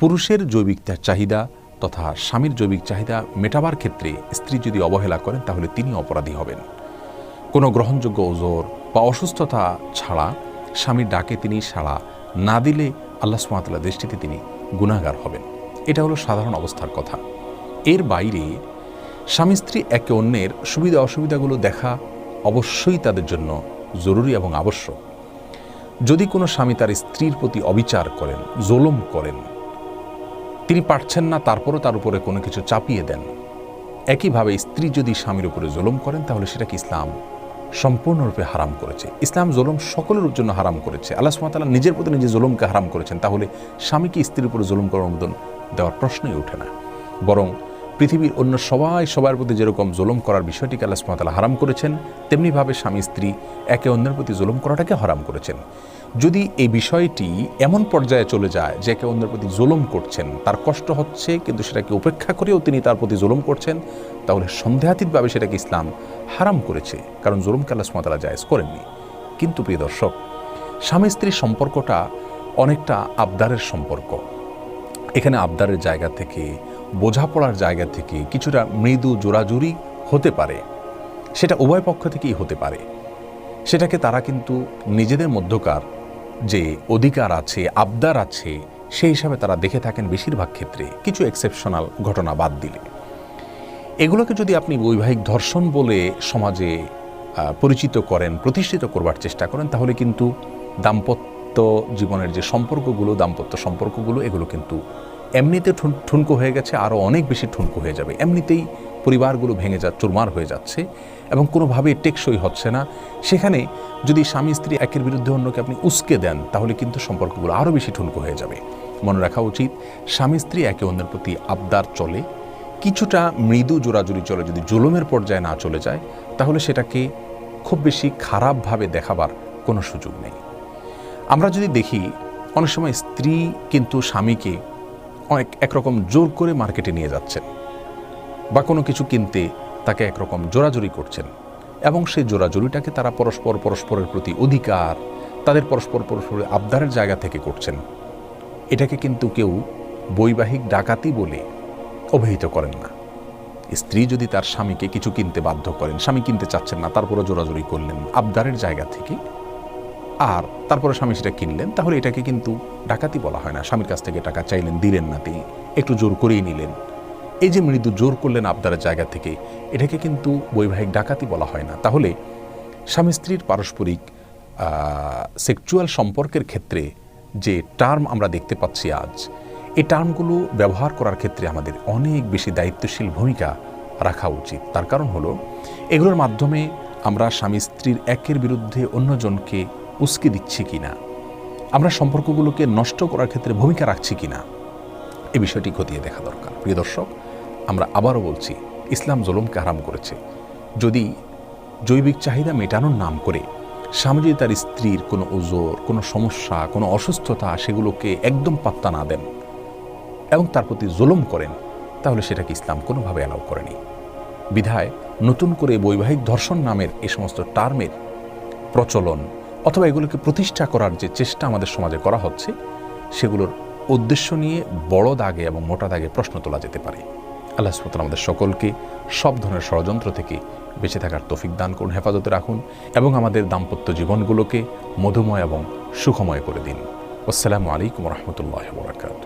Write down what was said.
পুরুষের জৈবিক চাহিদা তথা স্বামীর জৈবিক চাহিদা মেটাবার ক্ষেত্রে স্ত্রী যদি অবহেলা করেন, তাহলে তিনি অপরাধী হবেন। কোনো গ্রহণযোগ্য ওজোর বা অসুস্থতা ছাড়া স্বামীর ডাকে তিনি সাড়া না দিলে আল্লাহ সুমাতাল্লাহ দৃষ্টিতে তিনি গুণাগার হবেন। এটা হলো সাধারণ অবস্থার কথা। এর বাইরে স্বামী স্ত্রী একে অন্যের সুবিধা অসুবিধাগুলো দেখা অবশ্যই তাদের জন্য জরুরি এবং আবশ্যক। যদি কোনো স্বামী তার স্ত্রীর প্রতি অবিচার করেন, জোলম করেন তিনি পারছেন না, তারপরও তার উপরে কোনো কিছু চাপিয়ে দেন। একইভাবে স্ত্রী যদি স্বামীর উপরে জুলুম করেন, তাহলে সেটাকে ইসলাম সম্পূর্ণরূপে হারাম করেছে। ইসলাম জুলুম সকলের জন্য হারাম করেছে। আল্লাহ সুমাতাল্লাহ নিজের প্রতি নিজে জুলুমকে হারাম করেছেন, তাহলে স্বামীকে স্ত্রীর উপরে জুলুম করার অনুমোদন দেওয়ার প্রশ্নই ওঠে না। বরং পৃথিবীর অন্য সবাই সবার প্রতি যেরকম জুলুম করার বিষয়টিকে আল্লাহ সুমাতাল্লাহ হারাম করেছেন, তেমনিভাবে স্বামী স্ত্রী একে অন্যের প্রতি জুলুম করাটাকে হারাম করেছেন। যদি এই বিষয়টি এমন পর্যায়ে চলে যায় যে একে অন্যের প্রতি জুলুম করছেন, তার কষ্ট হচ্ছে কিন্তু সেটাকে উপেক্ষা করেও তিনি তার প্রতি জুলুম করছেন, তাহলে সন্দেহাতীতভাবে সেটাকে ইসলাম হারাম করেছে, কারণ জুলুমকে আল্লাহ সুমাতালা জায়েজ করেননি। কিন্তু প্রিয় দর্শক, স্বামী স্ত্রীর সম্পর্কটা অনেকটা আবদারের সম্পর্ক। এখানে আবদারের জায়গা থেকে, বোঝাপড়ার জায়গা থেকে কিছুটা মৃদু জোরাজুরি হতে পারে। সেটা উভয় পক্ষ থেকেই হতে পারে। সেটাকে তারা কিন্তু নিজেদের মধ্যকার যে অধিকার আছে, আবদার আছে, সেই হিসাবে তারা দেখে থাকেন বেশিরভাগ ক্ষেত্রে। কিছু এক্সেপশনাল ঘটনা বাদ দিলে। এগুলোকে যদি আপনি বৈবাহিক ধর্ষণ বলে সমাজে পরিচিত করেন, প্রতিষ্ঠিত করবার চেষ্টা করেন, তাহলে কিন্তু দাম্পত্য জীবনের যে সম্পর্কগুলো, দাম্পত্য সম্পর্কগুলো, এগুলো কিন্তু এমনিতে ঠুন- ঠুনকো হয়ে গেছে আরও অনেক বেশি ঠুনকো হয়ে যাবে। এমনিতেই পরিবারগুলো ভেঙে যা, চুরমার হয়ে যাচ্ছে এবং কোনোভাবেই টেকসই হচ্ছে না। সেখানে যদি স্বামী স্ত্রী একের বিরুদ্ধে অন্যকে আপনি উস্কে দেন, তাহলে কিন্তু সম্পর্কগুলো আরও বেশি ঠুনকো হয়ে যাবে। মনে রাখা উচিত, স্বামী স্ত্রী একে অন্যের প্রতি আবদার চলে। কিছুটা মৃদু জোরাজুরি চলে, যদি জুলুমের পর্যায়ে না চলে যায়, তাহলে সেটাকে খুব বেশি খারাপভাবে দেখাবার কোনো সুযোগ নেই। আমরা যদি দেখি, অনেক সময় স্ত্রী কিন্তু স্বামীকে অনেক একরকম জোর করে মার্কেটে নিয়ে যাচ্ছেন বা কোনো কিছু কিনতে তাকে একরকম জোরাজুরি করছেন এবং সেই জোরাজুরিটাকে তারা পরস্পর পরস্পরের প্রতি অধিকার, তাদের পরস্পর পরস্পরের আবদারের জায়গা থেকে করছেন। এটাকে কিন্তু কেউ বৈবাহিক ডাকাতি বলে অভিহিত করেন না। স্ত্রী যদি তার স্বামীকে কিছু কিনতে বাধ্য করেন, স্বামী কিনতে চাচ্ছেন না তারপরে জোরাজুরি করলেন, আবদারের জায়গা থেকে আর তারপরে স্বামী সেটা কিনলেন, তাহলে এটাকে কিন্তু ডাকাতি বলা হয় না। স্বামীর কাছ থেকে টাকা চাইলেন, দিলেন না তিনি। একটু জোর করেই নিলেন। এই যে মৃদু জোর করলেন আবদারের জায়গা থেকে, এটাকে কিন্তু বৈবাহিক ডাকাতি বলা হয় না। তাহলে স্বামী স্ত্রীর পারস্পরিক সেক্সুয়াল সম্পর্কের ক্ষেত্রে যে টার্ম আমরা দেখতে পাচ্ছি আজ, এই টার্মগুলো ব্যবহার করার ক্ষেত্রে আমাদের অনেক বেশি দায়িত্বশীল ভূমিকা রাখা উচিত। তার কারণ হলো, এগুলোর মাধ্যমে আমরা স্বামী স্ত্রীর একের বিরুদ্ধে অন্যজনকে উস্কে দিচ্ছি কিনা? আমরা সম্পর্কগুলোকে নষ্ট করার ক্ষেত্রে ভূমিকা রাখছি কিনা? এ বিষয়টি খতিয়ে দেখা দরকার। প্রিয় দর্শক, আমরা আবারও বলছি, ইসলাম জুলুমকে হারাম করেছে। যদি জৈবিক চাহিদা মেটানোর নাম করে স্বামী যদি তার স্ত্রীর কোনো ওজোর, কোনো সমস্যা, কোনো অসুস্থতা সেগুলোকে একদম পাত্তা না দেন এবং তার প্রতি জুলুম করেন, তাহলে সেটাকে ইসলাম কোনোভাবে অ্যালাউ করেনি। বিধায় নতুন করে বৈবাহিক ধর্ষণ নামের এ সমস্ত টার্মের প্রচলন অথবা এগুলোকে প্রতিষ্ঠা করার যে চেষ্টা আমাদের সমাজে করা হচ্ছে, সেগুলোর উদ্দেশ্য নিয়ে বড় দাগে এবং মোটা দাগে প্রশ্ন তোলা যেতে পারে। আল্লাহ সুতরাং আমাদের সকলকে সব ধরনের ষড়যন্ত্র থেকে বেঁচে থাকার তফিক দান করুন, হেফাজতে রাখুন এবং আমাদের দাম্পত্য জীবনগুলোকে মধুময় এবং সুখময় করে দিন। আসসালামু আলাইকুম রহমতুল্লাহ বরাকাত